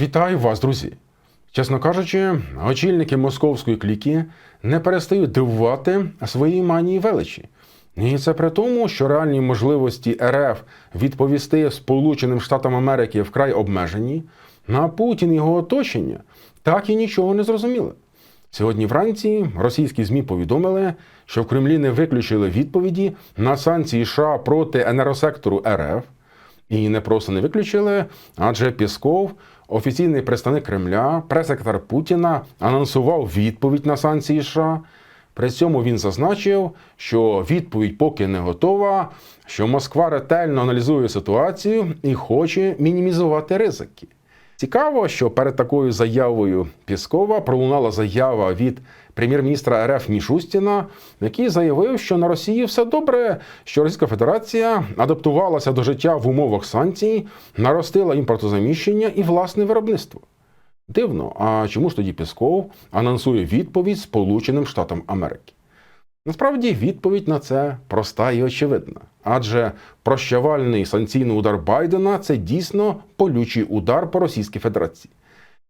Вітаю вас, друзі! Чесно кажучи, очільники московської кліки не перестають дивувати своїй манії величі. І це при тому, що реальні можливості РФ відповісти Сполученим Штатам Америки вкрай обмежені, на Путін і його оточення так і нічого не зрозуміли. Сьогодні вранці російські ЗМІ повідомили, що в Кремлі не виключили відповіді на санкції США проти енергосектору РФ. І не просто не виключили, адже Пісков, офіційний представник Кремля, прес-секретар Путіна, анонсував відповідь на санкції США. При цьому він зазначив, що відповідь поки не готова, що Москва ретельно аналізує ситуацію і хоче мінімізувати ризики. Цікаво, що перед такою заявою Піскова пролунала заява від прем'єр-міністра РФ Мішустіна, який заявив, що на Росії все добре, що Російська Федерація адаптувалася до життя в умовах санкцій, наростила імпортозаміщення і власне виробництво. Дивно, а чому ж тоді Пісков анонсує відповідь Сполученим Штатам Америки? Насправді відповідь на це проста і очевидна, адже прощавальний санкційний удар Байдена це дійсно болючий удар по Російській Федерації.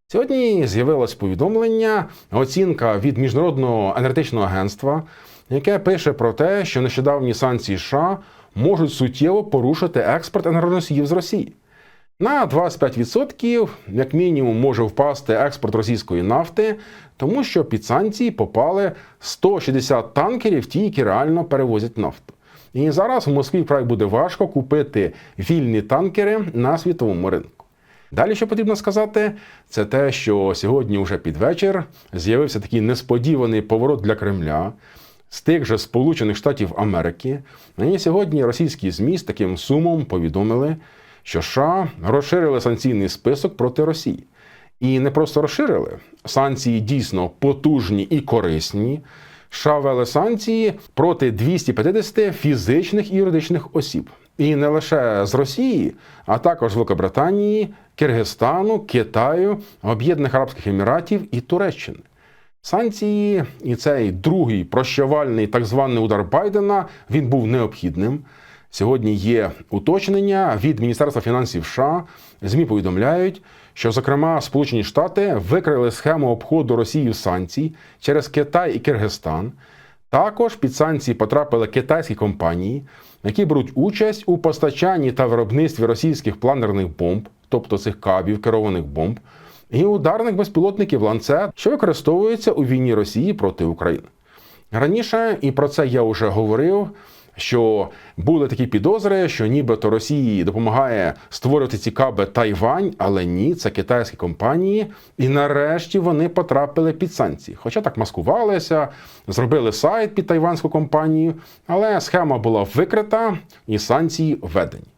Сьогодні з'явилось повідомлення, оцінка від Міжнародного енергетичного агентства, яке пише про те, що нещодавні санкції США можуть суттєво порушити експорт енергоносіїв з Росії. На 25% як мінімум може впасти експорт російської нафти, тому що під санкції попали 160 танкерів, ті, які реально перевозять нафту. І зараз в Москві вкрай буде важко купити вільні танкери на світовому ринку. Далі, що потрібно сказати, це те, що сьогодні, вже під вечір, з'явився такий несподіваний поворот для Кремля з тих же Сполучених Штатів Америки. І сьогодні російські ЗМІ з таким сумом повідомили, що США розширили санкційний список проти Росії. І не просто розширили санкції дійсно потужні і корисні. США ввели санкції проти 250 фізичних і юридичних осіб. І не лише з Росії, а також з Великобританії, Киргизстану, Китаю, Об'єднаних Арабських Еміратів і Туреччини. Санкції і цей другий прощавальний так званий удар Байдена він був необхідним. Сьогодні є уточнення від Міністерства фінансів США. ЗМІ повідомляють, що, зокрема, Сполучені Штати викрили схему обходу Росії санкцій через Китай і Киргизстан. Також під санкції потрапили китайські компанії, які беруть участь у постачанні та виробництві російських планерних бомб, тобто цих кабів керованих бомб, і ударних безпілотників ланцет, що використовуються у війні Росії проти України. Раніше, і про це я вже говорив. Що були такі підозри, що нібито Росії допомагає створювати ці каби Тайвань, але ні, це китайські компанії, і нарешті вони потрапили під санкції. Хоча так маскувалися, зробили сайт під тайванську компанію, але схема була викрита і санкції введені.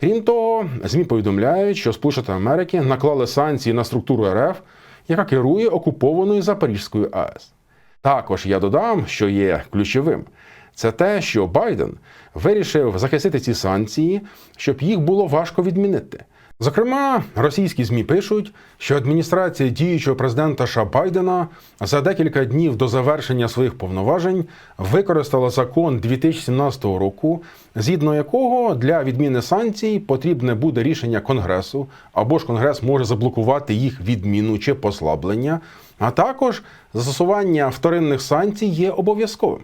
Крім того, ЗМІ повідомляють, що Сполучені Америки наклали санкції на структуру РФ, яка керує окупованою Запорізькою АЕС. Також я додам, що є ключовим. Це те, що Байден вирішив захистити ці санкції, щоб їх було важко відмінити. Зокрема, російські змі пишуть, що адміністрація діючого президента США Байдена за декілька днів до завершення своїх повноважень використала закон 2017 року, згідно якого для відміни санкцій потрібне буде рішення Конгресу, або ж Конгрес може заблокувати їх відміну чи послаблення, а також застосування вторинних санкцій є обов'язковим.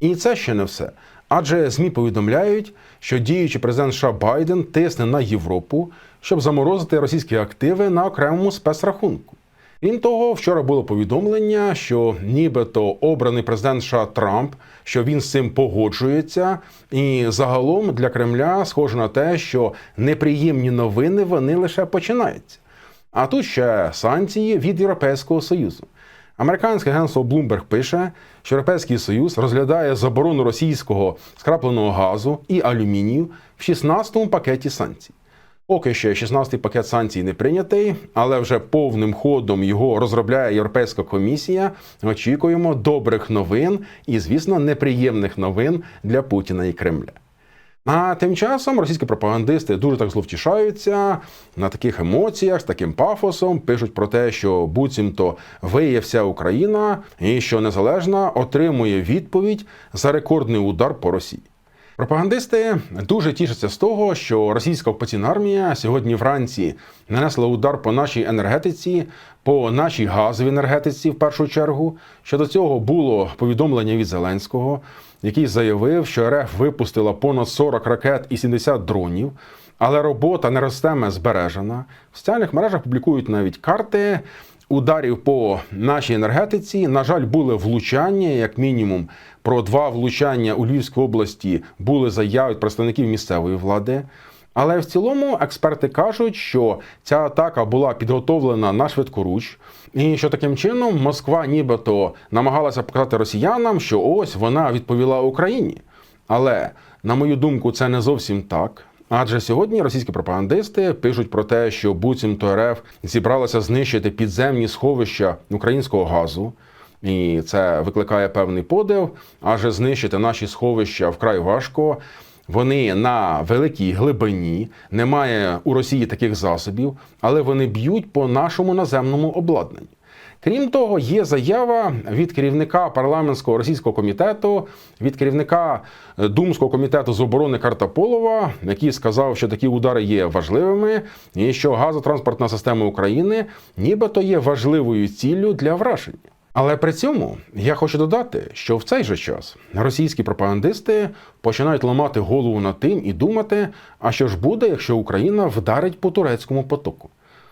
І це ще не все. Адже ЗМІ повідомляють, що діючий президент США Байден тисне на Європу, щоб заморозити російські активи на окремому спецрахунку. Крім того, вчора було повідомлення, що нібито обраний президент США Трамп, що він з цим погоджується, і загалом для Кремля схоже на те, що неприємні новини вони лише починаються. А тут ще санкції від Європейського Союзу. Американське агентство Bloomberg пише, що Європейський Союз розглядає заборону російського скрапленого газу і алюмінію в 16-му пакеті санкцій. Поки що 16-й пакет санкцій не прийнятий, але вже повним ходом його розробляє Європейська комісія. Очікуємо добрих новин і, звісно, неприємних новин для Путіна і Кремля. А тим часом російські пропагандисти дуже так зловтішаються на таких емоціях, з таким пафосом, пишуть про те, що буцімто виє вся Україна, і що незалежна отримує відповідь за рекордний удар по Росії. Пропагандисти дуже тішаться з того, що російська окупаційна армія сьогодні вранці нанесла удар по нашій енергетиці, по нашій газовій енергетиці в першу чергу. Щодо цього було повідомлення від Зеленського, який заявив, що РФ випустила понад 40 ракет і 70 дронів. Але робота неростеме збережена. В соціальних мережах публікують навіть карти ударів по нашій енергетиці. На жаль, були влучання, як мінімум, про два влучання у Львівській області були заяви представників місцевої влади. Але в цілому експерти кажуть, що ця атака була підготовлена на швидкоруч, і що таким чином Москва нібито намагалася показати росіянам, що ось вона відповіла Україні. Але на мою думку, це не зовсім так. Адже сьогодні російські пропагандисти пишуть про те, що буцімто РФ зібралася знищити підземні сховища українського газу, і це викликає певний подив. Адже знищити наші сховища вкрай важко. Вони на великій глибині, немає у Росії таких засобів, але вони б'ють по нашому наземному обладнанню. Крім того, є заява від керівника парламентського російського комітету, від керівника е, Думського комітету з оборони Картаполова, який сказав, що такі удари є важливими, і що газотранспортна система України нібито є важливою ціллю для враження. Але при цьому я хочу додати, що в цей же час російські пропагандисти починають ламати голову над тим і думати, а що ж буде, якщо Україна вдарить по турецькому потоку.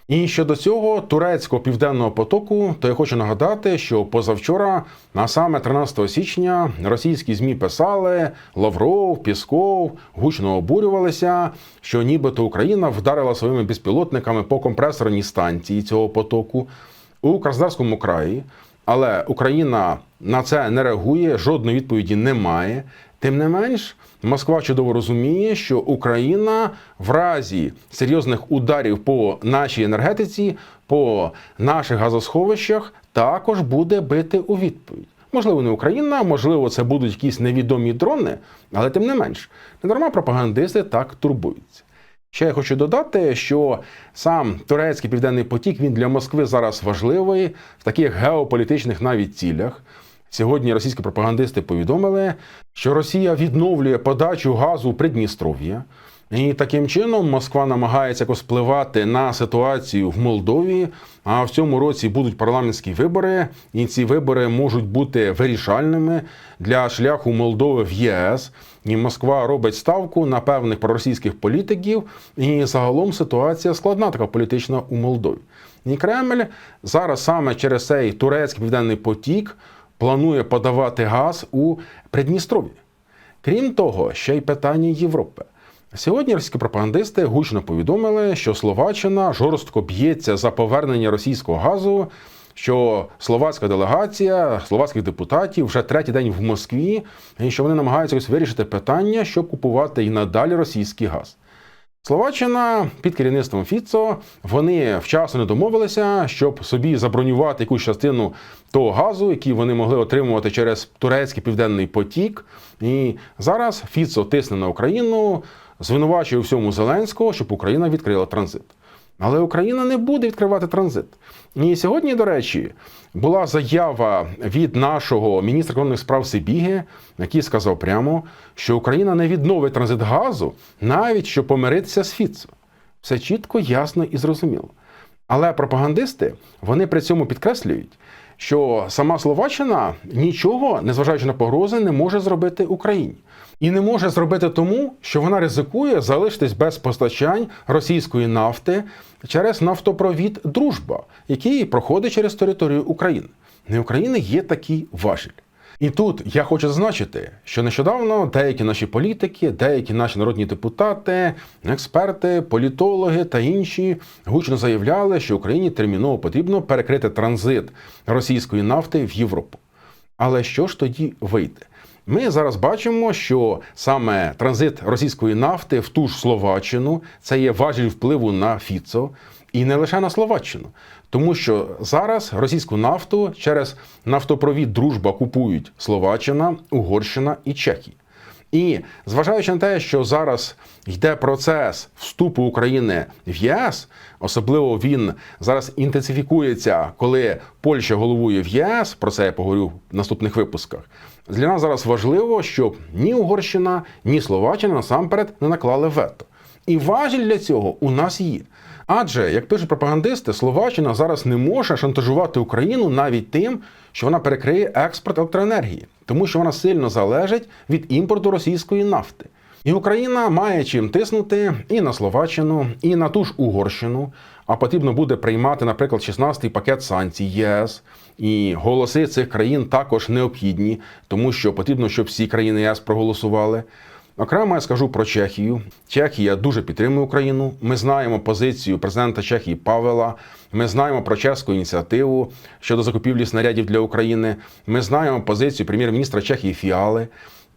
І щодо цього турецького південного потоку, то я хочу нагадати, що позавчора, а саме 13 січня, російські змі писали Лавров, Пісков гучно обурювалися, що нібито Україна вдарила своїми безпілотниками по компресорній станції цього потоку у Краснодарському краї. Але Україна на це не реагує, жодної відповіді немає. Тим не менш, Москва чудово розуміє, що Україна в разі серйозних ударів по нашій енергетиці, по наших газосховищах, також буде бити у відповідь. Можливо, не Україна, можливо, це будуть якісь невідомі дрони, але тим не менш, недарма пропагандисти так турбуються. Ще я хочу додати, що сам турецький південний потік він для Москви зараз важливий в таких геополітичних навіть цілях. Сьогодні російські пропагандисти повідомили, що Росія відновлює подачу газу у Придністров'я. І таким чином Москва намагається якось впливати на ситуацію в Молдові. А в цьому році будуть парламентські вибори, і ці вибори можуть бути вирішальними для шляху Молдови в ЄС. І Москва робить ставку на певних проросійських політиків. І загалом ситуація складна така політична у Молдові. І Кремль зараз саме через цей турецький південний потік планує подавати газ у Придністров'ї. Крім того, ще й питання Європи. Сьогодні російські пропагандисти гучно повідомили, що Словаччина жорстко б'ється за повернення російського газу, що словацька делегація словацьких депутатів вже третій день в Москві, і що вони намагаються вирішити питання, щоб купувати і надалі російський газ. Словаччина під керівництвом Фіцо вони вчасно не домовилися, щоб собі забронювати якусь частину того газу, який вони могли отримувати через турецький південний потік. І зараз Фіцо тисне на Україну, звинувачує у всьому Зеленського, щоб Україна відкрила транзит. Але Україна не буде відкривати транзит. І сьогодні, до речі, була заява від нашого міністра економічних справ Сибіги, який сказав прямо, що Україна не відновить транзит газу, навіть щоб помиритися з Фіцо. Все чітко, ясно і зрозуміло. Але пропагандисти вони при цьому підкреслюють, що сама Словаччина нічого, незважаючи на погрози, не може зробити Україні. І не може зробити тому, що вона ризикує залишитись без постачань російської нафти через нафтопровід Дружба, який проходить через територію України. Не України є такий важіль. І тут я хочу зазначити, що нещодавно деякі наші політики, деякі наші народні депутати, експерти, політологи та інші гучно заявляли, що Україні терміново потрібно перекрити транзит російської нафти в Європу. Але що ж тоді вийде? Ми зараз бачимо, що саме транзит російської нафти в ту ж Словаччину це є важіль впливу на Фіцо, і не лише на Словаччину, тому що зараз російську нафту через нафтопровід Дружба купують Словаччина, Угорщина і Чехія. І зважаючи на те, що зараз йде процес вступу України в ЄС, особливо він зараз інтенсифікується, коли Польща головує в ЄС. Про це я поговорю в наступних випусках. Для нас зараз важливо, щоб ні Угорщина, ні Словаччина насамперед не наклали вето. І важіль для цього у нас є. Адже, як пишуть пропагандисти, Словаччина зараз не може шантажувати Україну навіть тим, що вона перекриє експорт електроенергії, тому що вона сильно залежить від імпорту російської нафти. І Україна має чим тиснути і на Словаччину, і на ту ж Угорщину. А потрібно буде приймати, наприклад, 16-й пакет санкцій ЄС. І голоси цих країн також необхідні, тому що потрібно, щоб всі країни ЄС проголосували. Окремо я скажу про Чехію. Чехія дуже підтримує Україну. Ми знаємо позицію президента Чехії Павела. Ми знаємо про чеську ініціативу щодо закупівлі снарядів для України. Ми знаємо позицію прем'єр-міністра Чехії Фіали.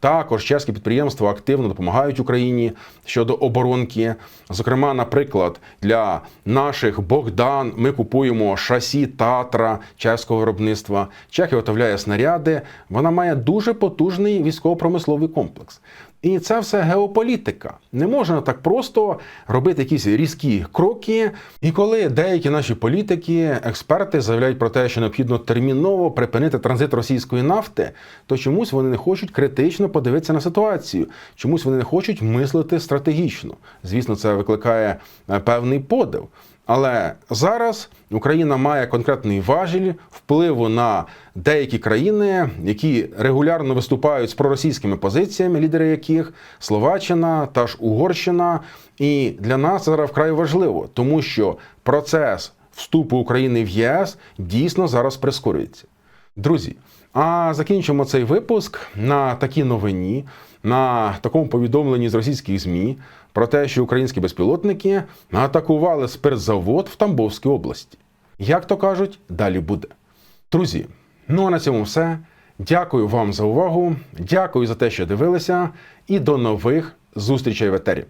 Також чеські підприємства активно допомагають Україні щодо оборонки. Зокрема, наприклад, для наших Богдан ми купуємо шасі Татра чеського виробництва. Чехія виготовляє снаряди. Вона має дуже потужний військово-промисловий комплекс. І це все геополітика. Не можна так просто робити якісь різкі кроки. І коли деякі наші політики, експерти заявляють про те, що необхідно терміново припинити транзит російської нафти, то чомусь вони не хочуть критично подивитися на ситуацію, чомусь вони не хочуть мислити стратегічно. Звісно, це викликає е, певний подив. Але зараз Україна має конкретний важіль впливу на деякі країни, які регулярно виступають з проросійськими позиціями, лідери яких Словаччина та ж Угорщина. І для нас це зараз вкрай важливо, тому що процес вступу України в ЄС дійсно зараз прискорюється. Друзі, а закінчимо цей випуск на такій новині, на такому повідомленні з російських ЗМІ про те, що українські безпілотники атакували спиртзавод в Тамбовській області. Як то кажуть, далі буде. Друзі, ну а на цьому все. Дякую вам за увагу. Дякую за те, що дивилися, і до нових зустрічей в етері.